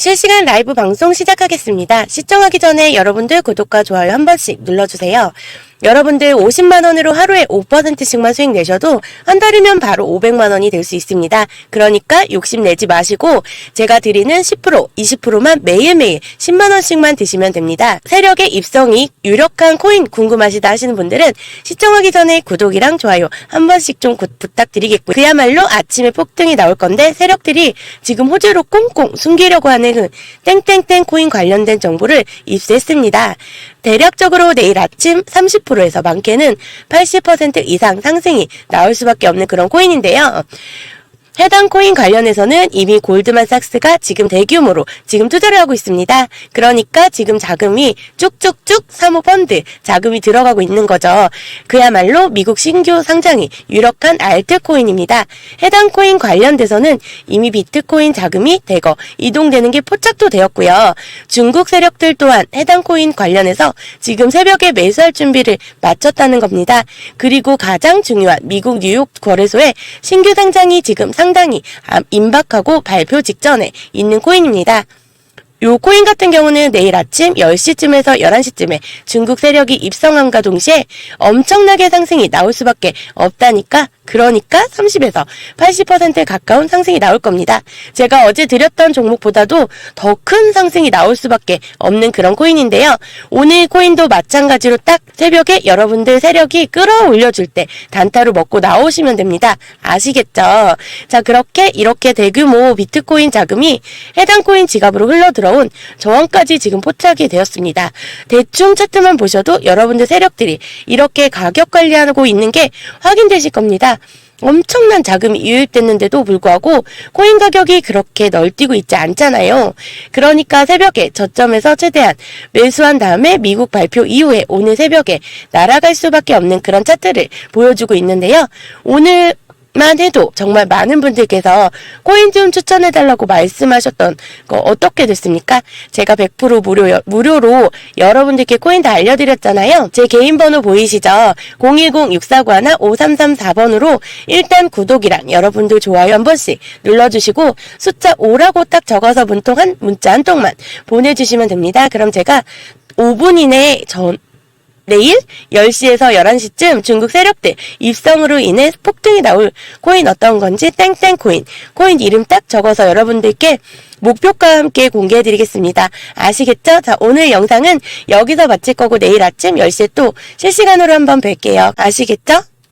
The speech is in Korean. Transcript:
실시간 라이브 방송 시작하겠습니다. 시청하기 전에 여러분들 구독과 좋아요 한 번씩 눌러주세요. 여러분들 50만 원으로 하루에 5%씩만 수익 내셔도 한 달이면 바로 500만 원이 될 수 있습니다. 그러니까 욕심내지 마시고 제가 드리는 10%, 20%만 매일매일 10만 원씩만 드시면 됩니다. 세력의 입성이 유력한 코인 궁금하시다 하시는 분들은 시청하기 전에 구독이랑 좋아요 한 번씩 좀 구- 부탁드리겠고요. 그야말로 아침에 폭등이 나올 건데 세력들이 지금 호재로 꽁꽁 숨기려고 하는 그 땡땡땡 코인 관련된 정보를 입수했습니다. 대략적으로 내일 아침 30% 에서 많게는 80% 이상 상승이 나올 수밖에 없는 그런 코인인데요. 해당 코인 관련해서는 이미 골드만삭스가 지금 대규모로 지금 투자를 하고 있습니다. 그러니까 지금 자금이 쭉쭉쭉 사모펀드 자금이 들어가고 있는 거죠. 그야말로 미국 신규 상장이 유력한 알트코인입니다. 해당 코인 관련돼서는 이미 비트코인 자금이 대거 이동되는 게 포착도 되었고요. 중국 세력들 또한 해당 코인 관련해서 지금 새벽에 매수할 준비를 마쳤다는 겁니다. 그리고 가장 중요한 미국 뉴욕 거래소에 신규 상장이 지금 상당히 아, 임박하고 발표 직전에 있는 코인입니다. 요 코인 같은 경우는 내일 아침 10시쯤에서 11시쯤에 중국 세력이 입성함과 동시에 엄청나게 상승이 나올 수밖에 없다니까 그러니까 30에서 80% 가까운 상승이 나올 겁니다. 제가 어제 드렸던 종목보다도 더 큰 상승이 나올 수밖에 없는 그런 코인인데요. 오늘 코인도 마찬가지로 딱 새벽에 여러분들 세력이 끌어올려 줄 때 단타로 먹고 나오시면 됩니다. 아시겠죠? 자, 그렇게 이렇게 대규모 비트코인 자금이 해당 코인 지갑으로 흘러 들어온 저항까지 지금 포착이 되었습니다. 대충 차트만 보셔도 여러분들 세력들이 이렇게 가격 관리하고 있는 게 확인되실 겁니다. 엄청난 자금이 유입됐는데도 불구하고 코인 가격이 그렇게 널뛰고 있지 않잖아요. 그러니까 새벽에 저점에서 최대한 매수한 다음에 미국 발표 이후에 오늘 새벽에 날아갈 수밖에 없는 그런 차트를 보여주고 있는데요. 오늘 만 해도 정말 많은 분들께서 코인 좀 추천해달라고 말씀하셨던 거 어떻게 됐습니까? 제가 100% 무료, 무료로 여러분들께 코인 다 알려드렸잖아요. 제 개인 번호 보이시죠? 010-649-5334번으로 일단 구독이랑 여러분들 좋아요 한 번씩 눌러주시고 숫자 5라고 딱 적어서 문통 한, 문자 한 통만 보내주시면 됩니다. 그럼 제가 5분 이내에 전, 내일 10시에서 11시쯤 중국 세력들 입성으로 인해 폭등이 나올 코인 어떤 건지 땡땡 코인, 코인 이름 딱 적어서 여러분들께 목표가 함께 공개해 드리겠습니다. 아시겠죠? 자, 오늘 영상은 여기서 마칠 거고 내일 아침 10시에 또 실시간으로 한번 뵐게요. 아시겠죠?